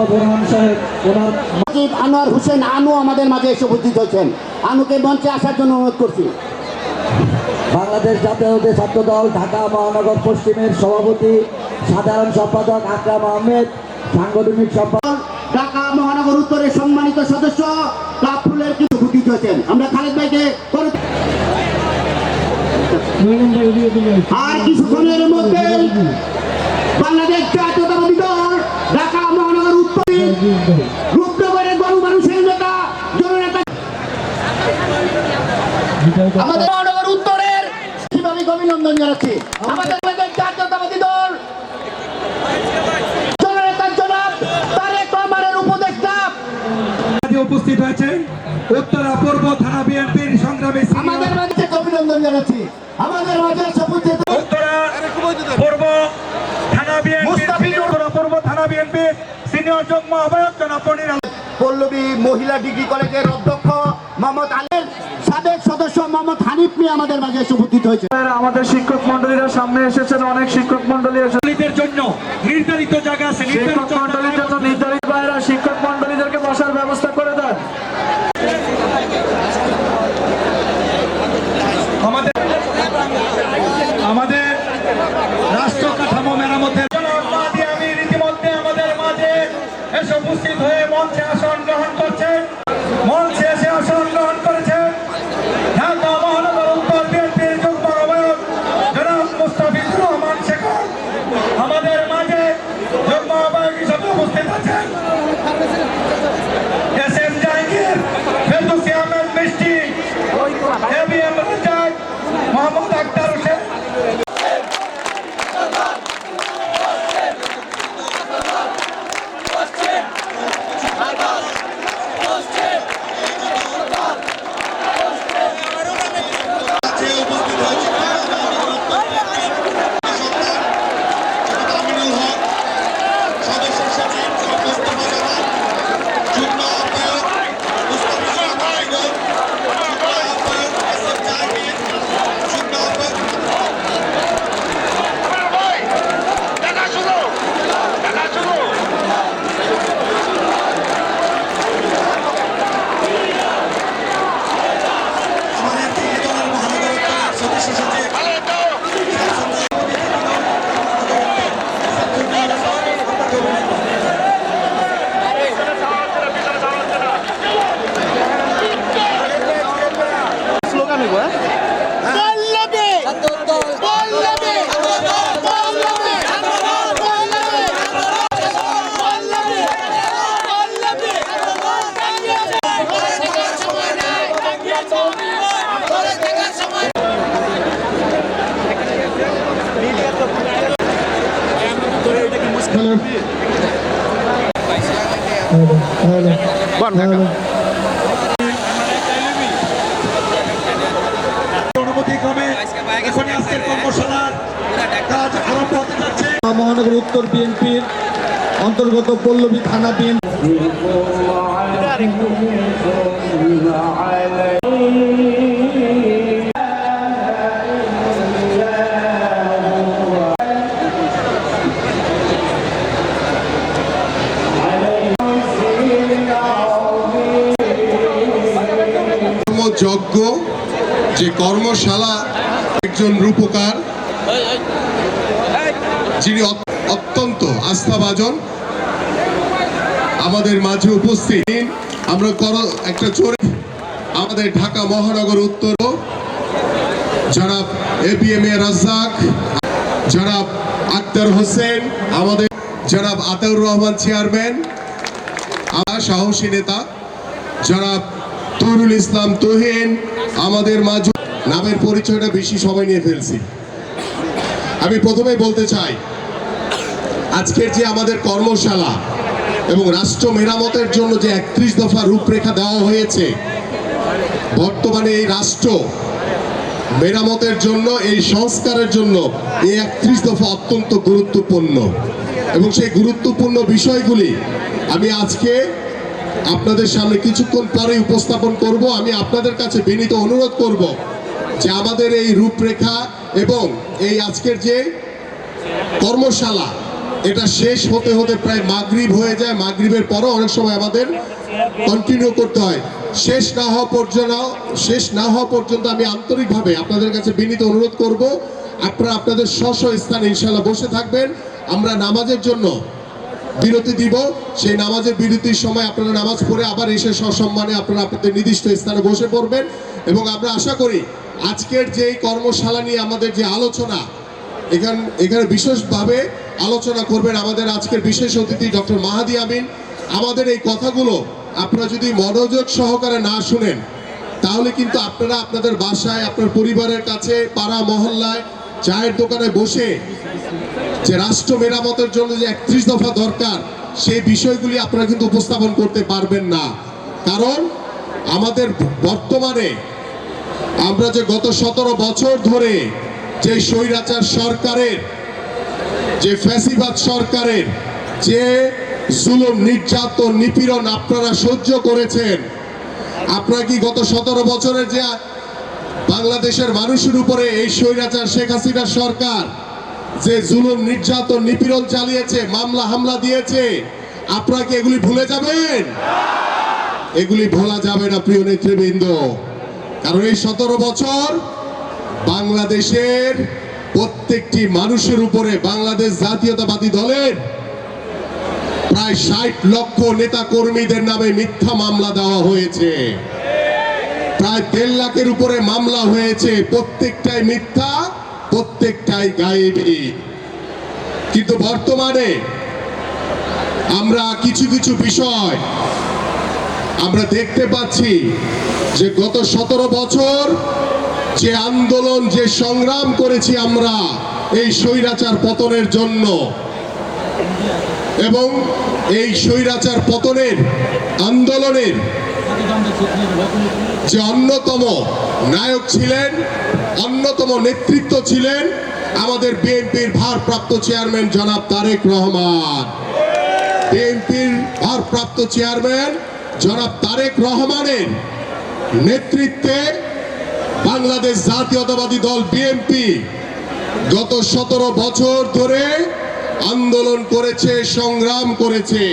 অধ্যক্ষ বোরহান সাহেব ওনার সচিব আনোয়ার হোসেন আনু আমাদের মাঝে এসে উপস্থিত হয়েছেন। আনুকে মঞ্চে আসার জন্য অনুরোধ করছি। বাংলাদেশ জাতীয়তাবাদী ছাত্র দল ঢাকা মহানগর পশ্চিমের সভাপতি সাধারণ সম্পাদক আকরাম আহমেদ সাংগঠনিক সম্পাদক ঢাকা মহানগর উত্তরের সম্মানিত সদস্য ক্লাব ফুলের কিছু উপস্থিত হয়েছেন। আমরা খালেদ ভাইকে আর কিছুক্ষণের মধ্যে বাংলাদেশ জাতীয়তাবাদী দল ঢাকা মহানগর উত্তরে রূপনগরের গরু মানুষের নেতা জননেতা আমাদের মহানগর উত্তরের আমি অভিনন্দন জানাচ্ছি আমাদের বাংলাদেশ জাতীয়তাবাদী দল জননেতা জনাব তারেক রহমানের উপদেষ্টা মাঝে উপস্থিত হয়েছেন উত্তরা পূর্ব থানা বিএনপির সংগ্রামী আমাদের মাঝে অভিনন্দন জানাচ্ছি। আমাদের মাঝে সবুজ উত্তরা পূর্ব থানা বিএনপি উত্তরা পূর্ব থানা বিএনপি সিনিয়র যুগ্ম আহ্বায়ক জনাব পনির পল্লবী মহিলা ডিগ্রি কলেজের অধ্যক্ষ মোহাম্মদ আলের সাবেক সদস্য মোহাম্মদ হানিফ মিয়া আমাদের মাঝে এসে উপস্থিত হয়েছে। আমাদের শিক্ষক মন্ডলীরা সামনে এসেছেন অনেক শিক্ষক মন্ডলী এসেছেন। জন্য নির্ধারিত জায়গা আছে শিক্ষক নির্ধারিত মন্ডলীর জন্য নির্ধারিত বাইরা শিক্ষক মন্ডলীদেরকে বসার ব্যবস্থা করে দেন আমাদের আমাদের রাষ্ট্র কাঠামো মেরামতের জনাব মাহদি আমির ইতিমধ্যে আমাদের মাঝে এসে উপস্থিত হয়ে মঞ্চে আসন গ্রহণ করছেন। মঞ্চে এসে আসন গ্রহণ করেছেন ঢাকা মহানগর উত্তর বিএনপির যুগ্ম আহ্বায়ক জনাব মুস্তাফিজুর রহমান শেখর আমাদের মাঝে যুগ্ম আহ্বায়ক হিসেবে উপস্থিত আছেন S M Jahangir Ferdousi Ahmed Mishti A B M Razzak Mohammad Akhtar Hossain আছে উপস্থিত হয়েছে আমিনুল হক সদস্য সচিব মোস্তফা জামান যুগ্ম আহ্বায়ক মুস্তাফিজুর রহমান আইনন যুগ্ম আহ্বায়ক এস এম জাহাঙ্গীর যুগ্ম আহ্বায়ক আমাদের তিন দলের মহানগর উত্তরের সদস্য সচিব মহানগর উত্তর বিএনপির অন্তর্গত পল্লবী থানা বিএনপি কর্মযজ্ঞ যে কর্মশালা, একজন রূপকার, যিনি অত- অত্যন্ত আস্থাভাজন, আমাদের মাঝে উপস্থিত। আমরা কর- একটা চোরে, আমাদের ঢাকা মহানগর উত্তর যারা A B M A Razzak যারা আক্তার হোসেন, আমাদের জনাব আতাউর রহমান চেয়ারম্যান, আমার সাহসী নেতা, জনাব তরুল ইসলাম তোহেন আমাদের মাঝে নামের পরিচয়টা বেশি সময় নিয়ে ফেলছি। আমি প্রথমেই বলতে চাই, আজকের যে আমাদের কর্মশালা এবং রাষ্ট্র মেরামতের জন্য যে একত্রিশ দফা রূপরেখা দেওয়া হয়েছে, বর্তমানে এই রাষ্ট্র মেরামতের জন্য, এই সংস্কারের জন্য এই একত্রিশ দফা অত্যন্ত গুরুত্বপূর্ণ। এবং সেই গুরুত্বপূর্ণ বিষয়গুলি আমি আজকে আপনাদের সামনে কিছুক্ষণ পরে উপস্থাপন করব। আমি আপনাদের কাছে বিনীত অনুরোধ করব যে আমাদের এই রূপরেখা এবং এই আজকের যে কর্মশালা, এটা শেষ হতে হতে প্রায় মাগরিব হয়ে যায়। মাগরিবের পরও অনেক সময় আমাদের কন্টিনিউ করতে হয়। শেষ না হওয়া পর্যন্ত, শেষ না হওয়া পর্যন্ত আমি আন্তরিকভাবে আপনাদের কাছে বিনীত অনুরোধ করব। আপনারা আপনাদের স্ব স্থানে ইনশাল্লাহ বসে থাকবেন। আমরা নামাজের জন্য বিরতি দিব। সেই নামাজের বিরতির সময় আপনারা নামাজ পড়ে আবার এসে সসম্মানে আপনারা আপনাদের নির্দিষ্ট স্থানে বসে পড়বেন। এবং আমরা আশা করি আজকের যে কর্মশালা নিয়ে আমাদের যে আলোচনা, এখান, এখানে বিশেষভাবে আলোচনা করবেন আমাদের আজকের বিশেষ অতিথি ডক্টর মাহাদি আমিন। আমাদের এই কথাগুলো আপনারা যদি মনোযোগ সহকারে না শুনেন, তাহলে কিন্তু আপনারা আপনাদের বাসায়, আপনার পরিবারের কাছে, পাড়া মহল্লায়, চায়ের দোকানে বসে যে রাষ্ট্র মেরামতের জন্য যে একত্রিশ দফা দরকার, সেই বিষয়গুলি আপনারা কিন্তু উপস্থাপন করতে পারবেন না। কারণ আমাদের বর্তমানে আমরা যে গত সতেরো বছর ধরে যে স্বৈরাচার সরকারের, যে ফ্যাসিবাদ সরকারের, যে জুলুম, নির্যাতন, নিপীড়ন আপনারা সহ্য করেছেন, আপনারা কি গত সতেরো বছরের যে বাংলাদেশের মানুষের উপরে এই স্বৈরাচার শেখ হাসিনার সরকার যে জুলুম, নির্যাতন, নিপীড়ন চালিয়েছে, মামলা, হামলা দিয়েছে, আপনারা কি এগুলি ভুলে যাবেন? এগুলি ভোলা যাবে না, প্রিয় নেতৃবৃন্দ। কারণ এই সতেরো বছর বাংলাদেশের প্রত্যেকটি মানুষের উপরে বাংলাদেশ জাতীয়তাবাদী দলের প্রায় ষাট লক্ষ নেতা কর্মীদের নামে মিথ্যা মামলা দেওয়া হয়েছে। প্রায় দেড় লাখের উপরে মামলা হয়েছে, প্রত্যেকটাই মিথ্যা। প্রত্যেকটাই গায়েবী। কিন্তু বর্তমানে আমরা কিছু কিছু বিষয় আমরা দেখতে পাচ্ছি যে গত সতেরো বছর যে আন্দোলন, যে সংগ্রাম করেছি আমরা এই স্বৈরাচার পতনের জন্য এবং এই স্বৈরাচার পতনের আন্দোলনের যে অন্যতম নায়ক ছিলেন, অন্যতম নেতৃত্ব ছিলেন আমাদের বিএনপির ভারপ্রাপ্ত চেয়ারম্যান জনাব তারেক রহমান। বিএনপির ভারপ্রাপ্ত চেয়ারম্যান জনাব তারেক রহমানের নেতৃত্বে বাংলাদেশ জাতীয়তাবাদী দল বিএনপি গত সতেরো বছর ধরে আন্দোলন করেছে, সংগ্রাম করেছে।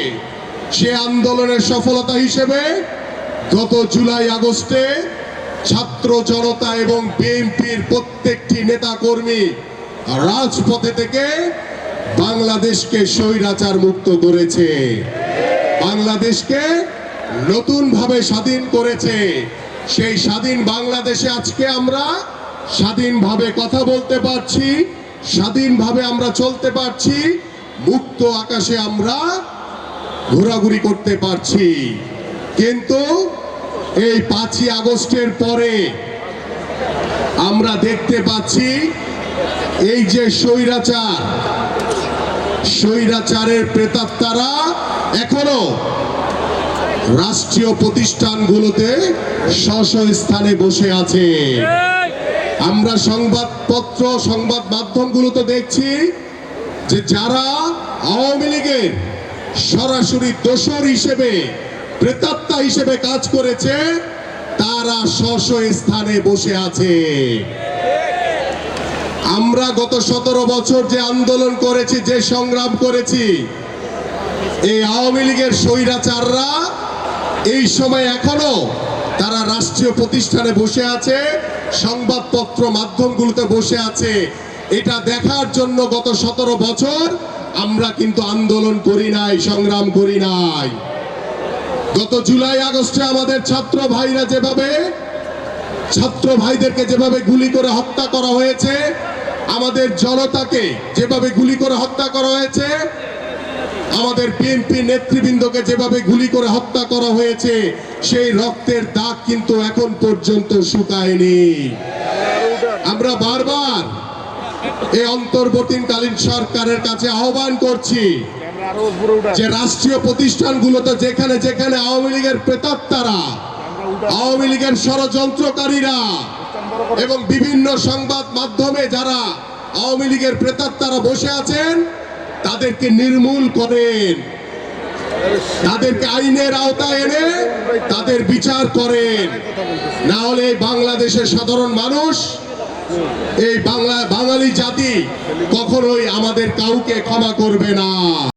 সে আন্দোলনের সফলতা হিসেবে গত জুলাই আগস্টে ছাত্র জনতা এবং বিএনপির প্রত্যেকটি নেতা কর্মী রাজপথে থেকে বাংলাদেশকে স্বৈরাচার মুক্ত করেছে। বাংলাদেশকে নতুনভাবে স্বাধীন করেছে। সেই স্বাধীন বাংলাদেশে আজকে আমরা স্বাধীনভাবে কথা বলতে পারছি, স্বাধীনভাবে আমরা চলতে পারছি, মুক্ত আকাশে আমরা ঘোরাঘুরি করতে পারছি। কিন্তু এই পাঁচই আগস্টের পরে আমরা দেখতে পাচ্ছি এই যে স্বৈরাচার, স্বৈরাচারের প্রেতাত্মারা এখনও রাষ্ট্রীয় প্রতিষ্ঠানগুলোতে স্ব স্থানে বসে আছে। আমরা সংবাদপত্র, সংবাদ মাধ্যমগুলোতে দেখছি যে যারা আওয়ামী লীগের সরাসরি দোসর হিসেবে প্রেতাত্মা হিসেবে কাজ করেছে, তারা স্ব স্ব স্থানে বসে আছে। আমরা গত সতেরো বছর যে আন্দোলন করেছি, যে সংগ্রাম করেছি, এই আওয়ামী লীগের স্বৈরাচাররা এই সময় এখনও তারা রাষ্ট্রীয় প্রতিষ্ঠানে বসে আছে, সংবাদপত্র মাধ্যমগুলোতে বসে আছে। এটা দেখার জন্য গত সতেরো বছর আমরা কিন্তু আন্দোলন করি নাই, সংগ্রাম করি নাই। গত জুলাই, আগস্টে আমাদের ছাত্র ভাইরা যেভাবে, ছাত্র ভাইদেরকে যেভাবে গুলি করে হত্যা করা হয়েছে, আমাদের জনতাকে যেভাবে গুলি করে হত্যা করা হয়েছে, আমাদের বিএনপি নেতৃবৃন্দকে যেভাবে গুলি করে হত্যা করা হয়েছে, সেই রক্তের দাগ কিন্তু এখন পর্যন্ত শুকায়নি। আমরা বারবার এই অন্তর্বর্তীকালীন সরকারের কাছে আহ্বান করছি যে রাষ্ট্রীয় প্রতিষ্ঠানগুলোতে যেখানে যেখানে আওয়ামী লীগের প্রেতাত্মারা আওয়ামী লীগের ষড়যন্ত্রকারীরা এবং বিভিন্ন সংবাদ মাধ্যমে যারা আওয়ামী লীগের প্রেতাত্মারা বসে আছেন তাদেরকে নির্মূল করেন। তাদেরকে আইনের আওতায় এনে তাদের বিচার করেন। না হলে এই বাংলাদেশের সাধারণ মানুষ এই বাংলা বাঙালি জাতি কখনোই আমাদের কাউকে ক্ষমা করবে না।